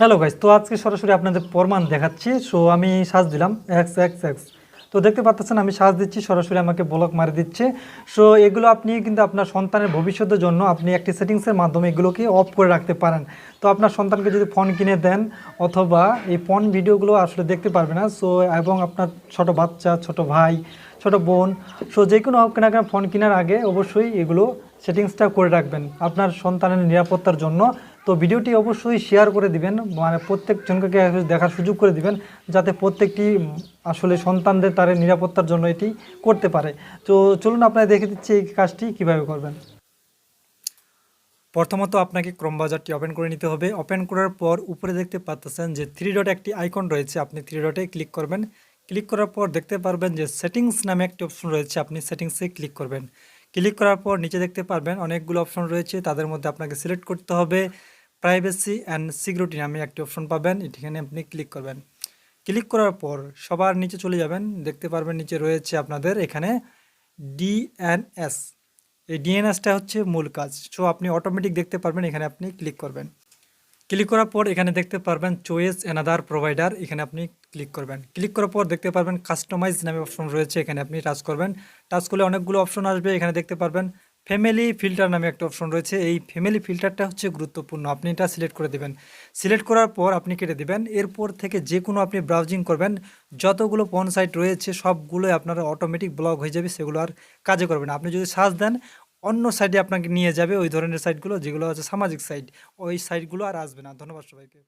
Hello guys তো আজকে সরাসরি আপনাদের প্রমাণ দেখাচ্ছি। সো আমি সাজ দিলাম। এক্স এক্স এক্স তো দেখতে পাচ্ছেন, আমি সাজ দিচ্ছি। সরাসরি আমাকে ব্লক মারি দিচ্ছে। সো এগুলো আপনি কিন্তু আপনার সন্তানের ভবিষ্যতের জন্য আপনি একটি সেটিংসের মাধ্যমে এগুলোকে অফ করে রাখতে পারেন। তো আপনার সন্তানকে যদি ফোন কিনে দেন, অথবা এই ফোন ভিডিওগুলো আসলে দেখতে পারবে না সো এবং আপনার ছোট বাচ্চা, ছোট ভাই, ছোট বোন সো যে কোনো হোক না কেন ফোন কেনার আগে অবশ্যই এগুলো সেটিংসটা করে রাখবেন আপনার সন্তানের নিরাপত্তার জন্য। তো ভিডিওটি অবশ্যই শেয়ার করে দিবেন মানে প্রত্যেকজনকে দেখার সুযোগ করে দিবেন, যাতে প্রত্যেকটি আসলে সন্তানদের তার নিরাপত্তার জন্য এটি করতে পারে। তো চলুন আপনারা দেখে দিচ্ছি এই কাজটি কীভাবে করবেন। প্রথমত আপনাকে ক্রোম বাজারটি ওপেন করে নিতে হবে। ওপেন করার পর উপরে দেখতে পাচ্ছেন যে থ্রি ডট একটি আইকন রয়েছে, আপনি থ্রি ডটে ক্লিক করবেন। ক্লিক করার পর দেখতে পারবেন যে সেটিংস নামে একটি অপশন রয়েছে, আপনি সেটিংসে ক্লিক করবেন। ক্লিক করার পর নিচে দেখতে পারবেন অনেকগুলো অপশন রয়েছে। তাদের মধ্যে আপনাকে সিলেক্ট করতে হবে প্রাইভেসি অ্যান্ড সিকিউরিটি নামে একটি অপশন পাবেন। এখানে আপনি ক্লিক করবেন। ক্লিক করার পর সবার নিচে চলে যাবেন। দেখতে পারবেন নিচে রয়েছে আপনাদের এখানে ডিএনএস। এই ডিএনএসটা হচ্ছে মূল কাজ। সো আপনি অটোমেটিক দেখতে পারবেন। এখানে আপনি ক্লিক করবেন। ক্লিক করার পর এখানে দেখতে পারবেন চয়েস অ্যানাদার প্রোভাইডার এখানে আপনি ক্লিক করবেন। ক্লিক করার পর দেখতে পারবেন কাস্টমাইজ নামে অপশন রয়েছে, এখানে আপনি টাচ করবেন। টাচ করলে অনেকগুলো অপশন আসবে, এখানে দেখতে পারবেন ফ্যামিলি ফিল্টার নামে একটা অপশন রয়েছে। এই ফ্যামিলি ফিল্টারটা হচ্ছে গুরুত্বপূর্ণ, আপনি এটা সিলেক্ট করে দেবেন। সিলেক্ট করার পর আপনি কেটে দেবেন। এরপর থেকে যে কোনো আপনি ব্রাউজিং করবেন, যতগুলো পন সাইট রয়েছে সবগুলোই আপনার অটোমেটিক ব্লক হয়ে যাবে, সেগুলো আর কাজে করবে না। আপনি যদি সার্চ দেন অন্য সাইডে আপনাকে নিয়ে যাবে ওই ধরনের সাইটগুলো যেগুলো আছে সামাজিক সাইট ওই সাইটগুলো আর আসবে না। ধন্যবাদ সবাইকে।